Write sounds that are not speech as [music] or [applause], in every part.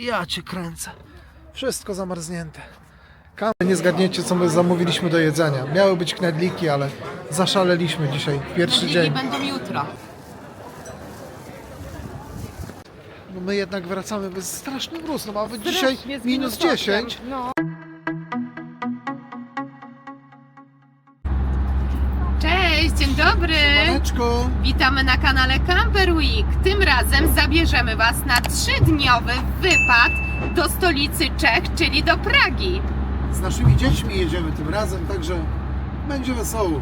Ja cię kręcę. Wszystko zamarznięte. Kam- Nie zgadniecie, co my zamówiliśmy do jedzenia. Miały być knedliki, ale zaszaleliśmy dzisiaj, pierwszy dzień. będą jutro. No my jednak wracamy bez straszny mróz, no mamy dzisiaj minus minusowcem. 10. No. Dobry. Maneczko, Witamy na kanale Camper Week. Tym razem zabierzemy Was na trzydniowy wypad do stolicy Czech, czyli do Pragi. z naszymi dziećmi jedziemy tym razem, także będzie wesoło.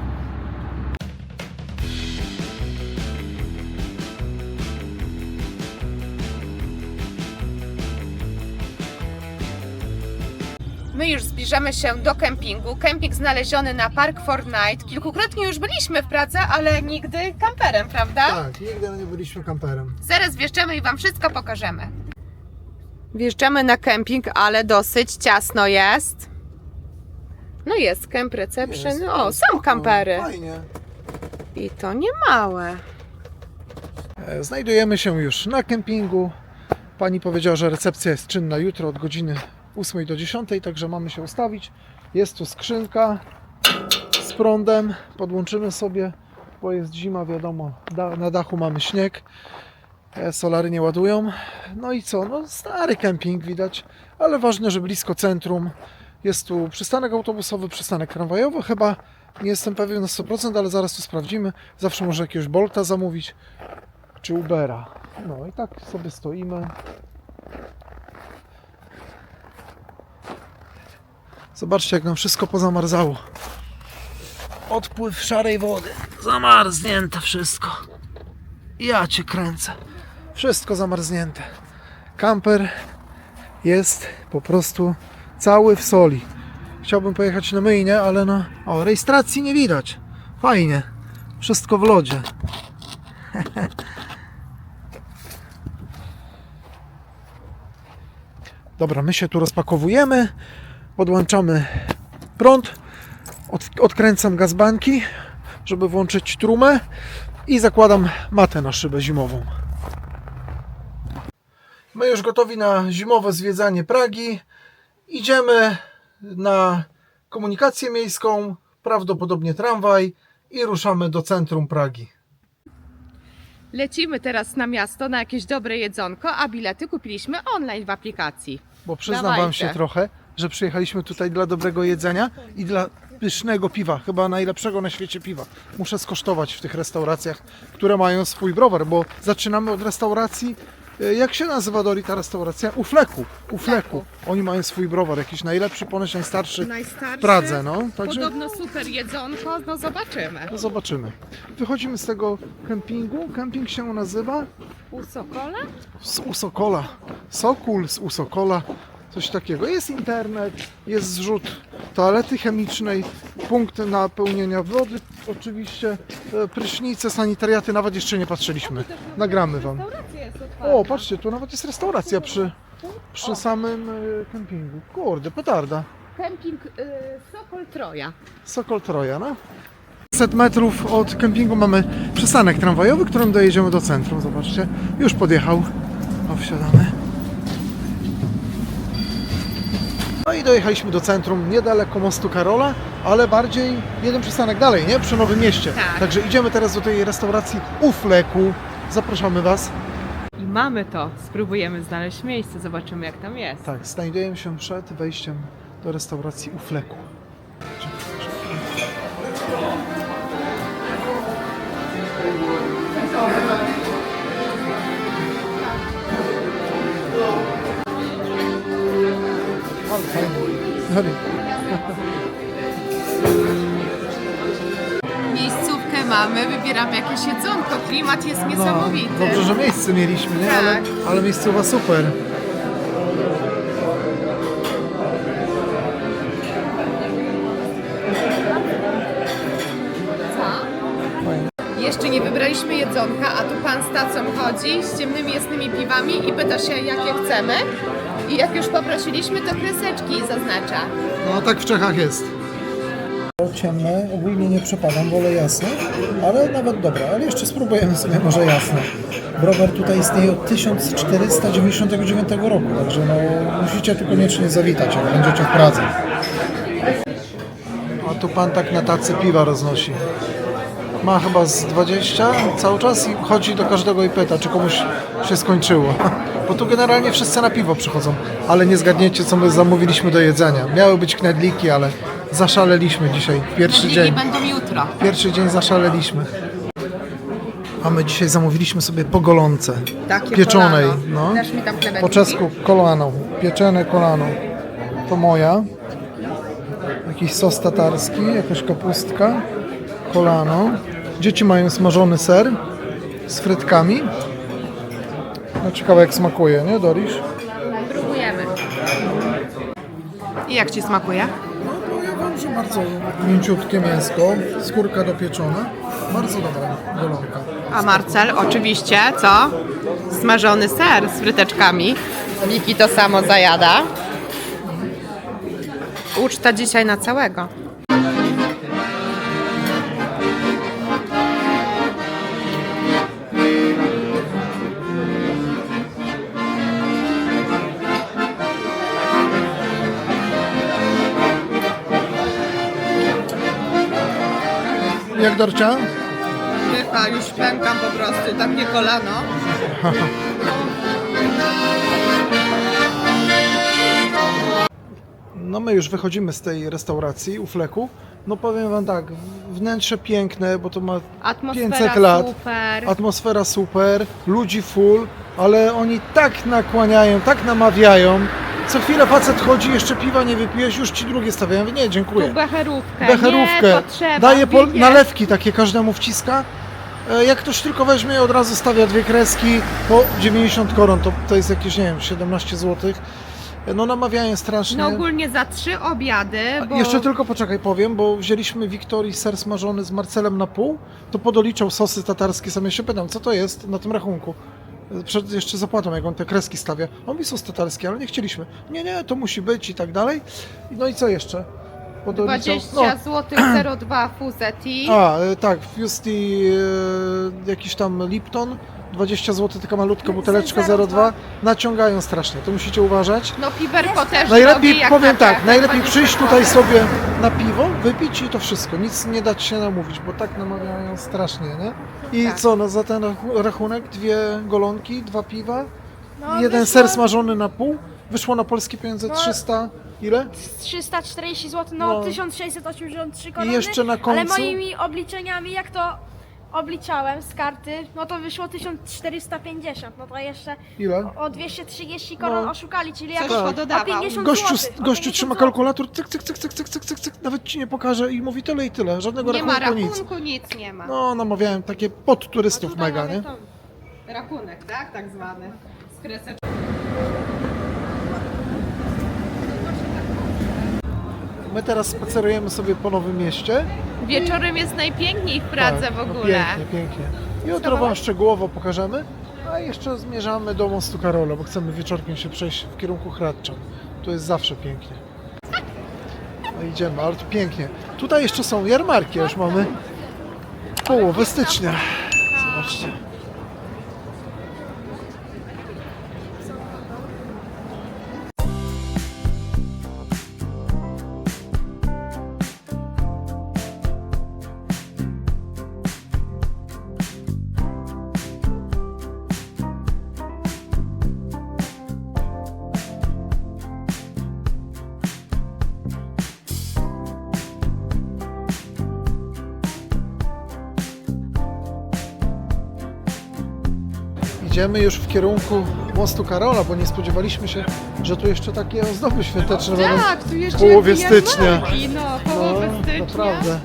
My już zbliżamy się do kempingu. Kemping znaleziony na Park Fortnite. Kilkukrotnie już byliśmy w Pradze, ale nigdy kamperem, prawda? Tak, nigdy nie byliśmy kamperem. Zaraz wjeżdżamy i Wam wszystko pokażemy. Wjeżdżamy na kemping, ale dosyć ciasno jest. No jest camp reception. Jest, o, jest są spoko, kampery. Fajnie. I to nie małe. E, Znajdujemy się już na kempingu. Pani powiedziała, że recepcja jest czynna jutro od godziny 8 do 10, także mamy się ustawić. Jest tu skrzynka z prądem. Podłączymy sobie, bo jest zima, wiadomo. Na dachu mamy śnieg. E, Solary nie ładują. No i co? No stary kemping widać, ale ważne, że blisko centrum. Jest tu przystanek autobusowy, przystanek tramwajowy. Chyba nie jestem pewien na 100%, ale zaraz to sprawdzimy. Zawsze może jakiegoś Bolta zamówić czy Ubera. No i tak sobie stoimy. Zobaczcie, jak nam wszystko pozamarzało. Odpływ szarej wody. Zamarznięte wszystko. Ja cię kręcę. Wszystko zamarznięte. Kamper jest po prostu cały w soli. Chciałbym pojechać na myjnie, ale no... O, rejestracji nie widać. Fajnie. Wszystko w lodzie. [laughs] Dobra, my się tu rozpakowujemy, podłączamy prąd, od, odkręcam gazbanki, żeby włączyć trumę i zakładam matę na szybę zimową. My już gotowi na zimowe zwiedzanie Pragi. Idziemy na komunikację miejską, prawdopodobnie tramwaj i ruszamy do centrum Pragi. Lecimy teraz na miasto na jakieś dobre jedzonko, a bilety kupiliśmy online w aplikacji. Bo przyznam Dawajcie. Wam się trochę, że przyjechaliśmy tutaj dla dobrego jedzenia i dla pysznego piwa, chyba najlepszego na świecie piwa. Muszę skosztować w tych restauracjach, które mają swój browar, bo zaczynamy od restauracji, e, jak się nazywa Dori ta restauracja? U Fleku. U Fleku. Oni mają swój browar, jakiś najlepszy, ponoć najstarszy Najstarszy. w Pradze, no. Także Podobno super jedzonko, no zobaczymy. no zobaczymy. Wychodzimy z tego kempingu. Kemping się nazywa U Sokola? z Usokola. Sokół z Usokola. Coś takiego. Jest internet, jest zrzut toalety chemicznej, punkt napełnienia wody, oczywiście e, prysznice, sanitariaty, nawet jeszcze nie patrzyliśmy. Nagramy Wam. O, patrzcie, tu nawet jest restauracja przy, przy samym e, kempingu. Kurde, petarda. Kemping y, Sokol Troja. Sokol Troja, no. 500 metrów od kempingu mamy przystanek tramwajowy, którym dojedziemy do centrum. Zobaczcie, już podjechał. O, wsiadamy. No i dojechaliśmy do centrum, niedaleko mostu Karola, ale bardziej jeden przystanek dalej, nie? Przy Nowym Mieście. Tak. Także idziemy teraz do tej restauracji u Fleku. Zapraszamy Was. I mamy to. Spróbujemy znaleźć miejsce, zobaczymy jak tam jest. Tak, znajdujemy się przed wejściem do restauracji u Sorry. Miejscówkę mamy, wybieramy jakieś jedzonko. Klimat jest niesamowity. No, dobrze, że miejsce mieliśmy, nie? Ale, Tak. ale miejscowa super. Jeszcze nie wybraliśmy jedzonka, a tu pan z tacą chodzi z ciemnymi jasnymi piwami i pyta się jakie chcemy. I jak już poprosiliśmy, to kreseczki zaznacza. No tak w Czechach jest. Ciemne, ogólnie nie przepadam, wolę jasne, ale nawet dobra, ale jeszcze spróbujemy sobie może jasne. Browar tutaj istnieje od 1499 roku, także no, musicie tu koniecznie zawitać, jak będziecie w Pradze. A tu pan tak na tacy piwa roznosi. Ma chyba z 20 cały czas i chodzi do każdego i pyta, czy komuś się skończyło. [laughs] Bo tu generalnie wszyscy na piwo przychodzą, ale nie zgadniecie, co my zamówiliśmy do jedzenia. Miały być knedliki, ale zaszaleliśmy dzisiaj, pierwszy dzień. będą jutro. Pierwszy dzień zaszaleliśmy. A my dzisiaj zamówiliśmy sobie po golonce. Takie pieczonej. kolano. No. Dasz mi tam Po czesku kolano. Pieczone kolano. To moja. Jakiś sos tatarski, jakaś kapustka. Kolano. Dzieci mają smażony ser z frytkami. No ciekawe jak smakuje, nie Dorisz? Próbujemy. I jak Ci smakuje? No powiem wam, że bardzo mięciutkie mięsko, skórka dopieczona. Bardzo dobra golonka. A Marcel oczywiście, co? Smażony ser z fryteczkami. Wiki to samo zajada. Uczta dzisiaj na całego. Dorcia? Pycha, już pękam po prostu, takie kolano. No my już wychodzimy z tej restauracji u Fleku. No powiem wam tak, wnętrze piękne, bo to ma Atmosfera 500 lat. super. atmosfera super, ludzi full, ale oni tak nakłaniają, tak namawiają. Co chwilę facet chodzi, jeszcze piwa nie wypijesz, już ci drugie stawiają. Mówię, Nie, Tu dziękuję. becherówkę. Becherówkę, Nie, potrzeba. daje nalewki takie każdemu wciska. E, Jak ktoś tylko weźmie, od razu stawia dwie kreski po 90 koron, to, to jest jakieś, nie wiem, 17 zł. No namawiają strasznie. No ogólnie za trzy obiady, bo... Jeszcze tylko poczekaj, powiem, bo wzięliśmy Wiktorii ser smażony z Marcelem na pół, to podoliczał sosy tatarskie, sam ja się pytam, co to jest na tym rachunku? Przed jeszcze zapłatą, jak on te kreski stawia. On mi sos tatarski, ale nie chcieliśmy. Nie, nie, to musi być i tak dalej. No i co jeszcze? Podoliczał. 20 zł 02 Fuzetti. No. [clears throat] A, e, tak, Fusty e, jakiś tam Lipton, 20 zł, taka malutka buteleczka 02. Naciągają strasznie, to musicie uważać. No piwerko też Najlepiej, jak powiem na tak, najlepiej 20 przyjść zł. tutaj sobie na piwo, wypić i to wszystko. Nic nie dać się namówić, bo tak namawiają strasznie, nie? I Tak. co, no za ten rachu- rachunek dwie golonki, dwa piwa, No, jeden wyszło ser smażony na pół, wyszło na polskie pieniądze No. 300, ile? 340 zł, no, No. 1683 I korony. jeszcze na Ale końcu, moimi obliczeniami, jak to obliczałem z karty, no to wyszło 1450. No to jeszcze ile? o 230 koron No. oszukali, czyli Coś jakieś o pododawał. 50 Gościu, zł. o gościu 50 trzyma kalkulator, cyk, cyk, cyk, cyk, cyk, cyk, cyk, cyk, nawet ci nie pokaże i mówi tyle i tyle, żadnego Nie ma rachunku, nic. rachunku, nic nie ma. No, namawiałem takie pod turystów mega, nie? Rachunek, tak? Tak zwany. Z kreseczką. My teraz spacerujemy sobie po Nowym Mieście. Wieczorem jest najpiękniej w Pradze Tak, w no ogóle. pięknie, pięknie. Jutro Wam szczegółowo pokażemy, a jeszcze zmierzamy do mostu Karola, bo chcemy wieczorkiem się przejść w kierunku Hradczan. Tu jest zawsze pięknie. No idziemy, ale pięknie. Tutaj jeszcze są jarmarki, już mamy połowę stycznia. Zobaczcie. Idziemy już w kierunku mostu Karola, bo nie spodziewaliśmy się, że tu jeszcze takie ozdoby świąteczne będą. Tak, tu jeszcze połowie stycznia. jarmarki, No, połowę No, stycznia. naprawdę,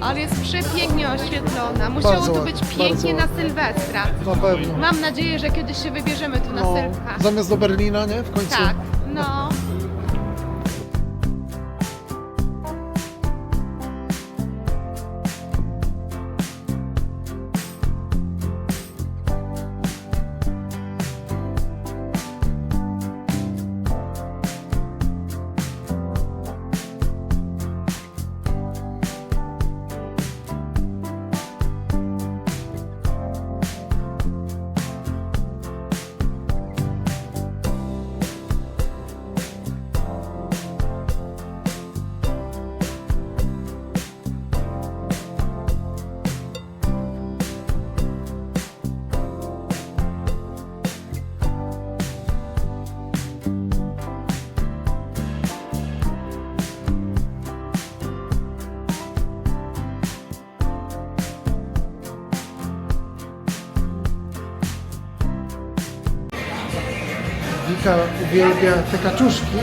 Ale jest przepięknie oświetlona. Musiało Bardzo tu ładnie, być bardzo pięknie na. Sylwestra. na pewno. Mam nadzieję, że kiedyś się wybierzemy tu na No, Sylwka. zamiast do Berlina, nie? W końcu. Tak, Wika uwielbia te kaczuszki.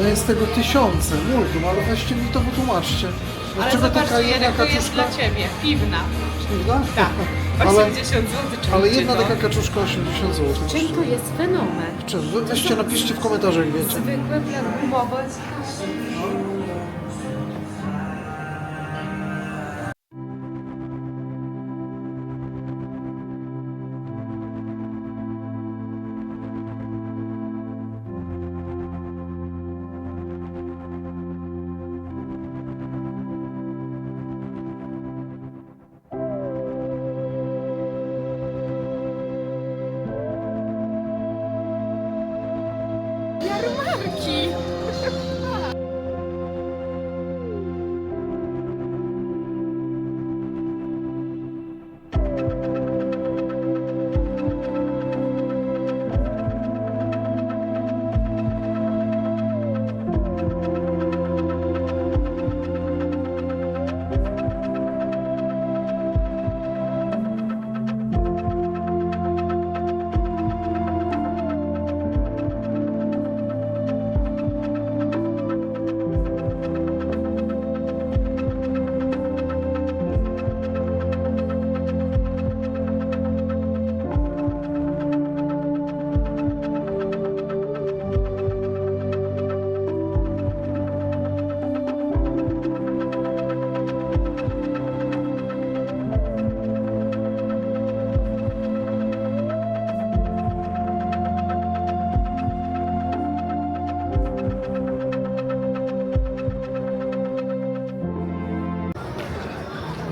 No jest tego tysiące, multum, ale weźcie mi to wytłumaczcie. Ale Dlaczego taka zobaczcie, jedna Jerek, to jest kaczuszka? dla Ciebie. Piwna. Śmigla? Tak. [laughs] ale, 80 zł. ale jedna taka kaczuszka 80 zł. Czym to jest fenomen? Czym? Wy weźcie, napiszcie w komentarzach, jak wiecie. Zwykłe plan gumowe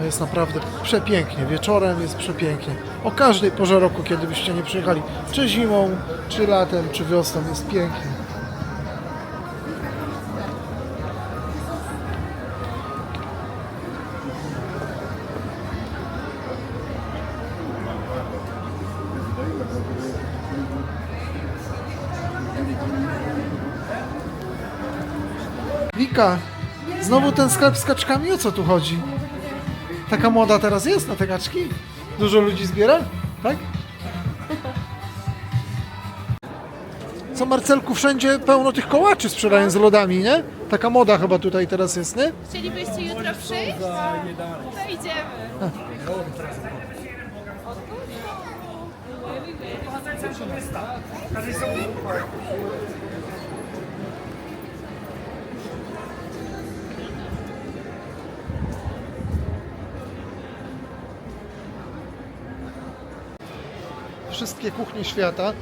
jest naprawdę przepięknie. Wieczorem jest przepięknie. O każdej porze roku, kiedy byście nie przyjechali, czy zimą, czy latem, czy wiosną, jest pięknie. Wika, znowu ten sklep z kaczkami, o co tu chodzi? Taka moda teraz jest na te kaczki? Dużo ludzi zbiera? Tak? Co Marcelku, wszędzie pełno tych kołaczy sprzedają z lodami, nie? Taka moda chyba tutaj teraz jest, nie? Chcielibyście jutro przyjść? To idziemy. Wszystkie kuchnie świata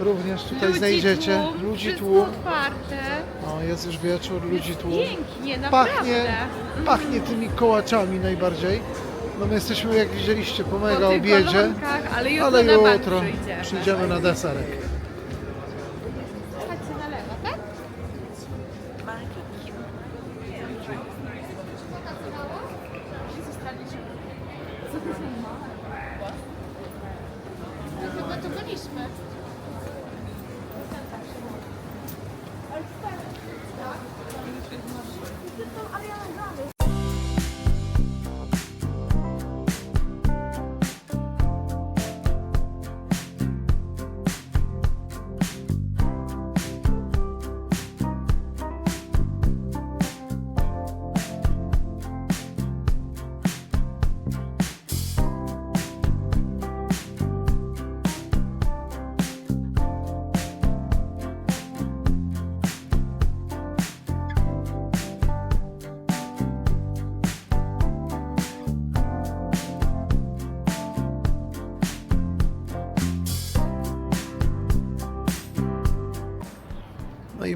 również tutaj Ludzi znajdziecie. tłum, ludzi wszystko tłum. otwarte. O, jest już wieczór, ludzi tłum. Pięknie, naprawdę. Pachnie, pachnie tymi kołaczami najbardziej. No my jesteśmy, jak widzieliście, po Po mega tych obiedzie. ale jutro Ale na bank jutro przyjdziemy. przyjdziemy na deserek. Chodźcie na lewo, tak? Chyba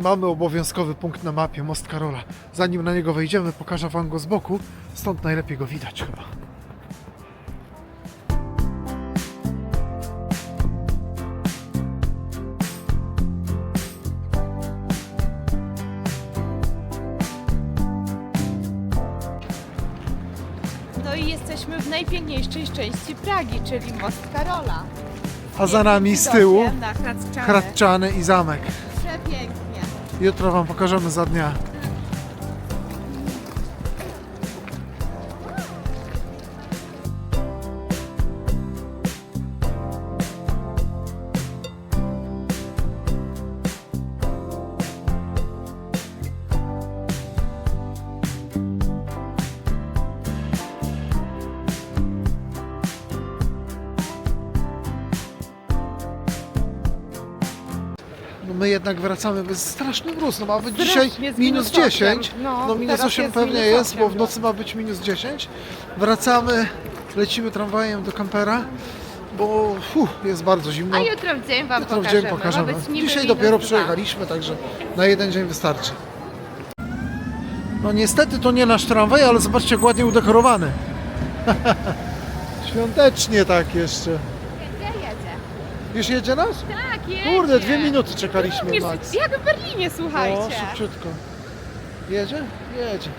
i mamy obowiązkowy punkt na mapie, Most Karola. Zanim na niego wejdziemy, pokażę Wam go z boku, stąd najlepiej go widać chyba. No i jesteśmy w najpiękniejszej części Pragi, czyli Most Karola. A za nami z tyłu. Hradczany i zamek. Jutro Wam pokażemy za dnia. My jednak wracamy, bo jest straszny mróz, no ma być dzisiaj minus minus 10, osiem. No, no minus teraz 8 jest pewnie minus jest, bo w nocy ma być minus 10. Wracamy, lecimy tramwajem do kampera, bo fu, jest bardzo zimno. A jutro w dzień Wam Jutro w pokażemy. dzień Ma pokażemy. Dzisiaj dopiero dwa. przyjechaliśmy, także na jeden dzień wystarczy. No niestety to nie nasz tramwaj, ale zobaczcie jak ładnie udekorowany. [laughs] Świątecznie tak jeszcze. Już jedzie nasz? Tak, jedzie. Kurde, dwie minuty czekaliśmy max. Jak w Berlinie, słuchajcie. No, szybciutko. Jedzie? Jedzie.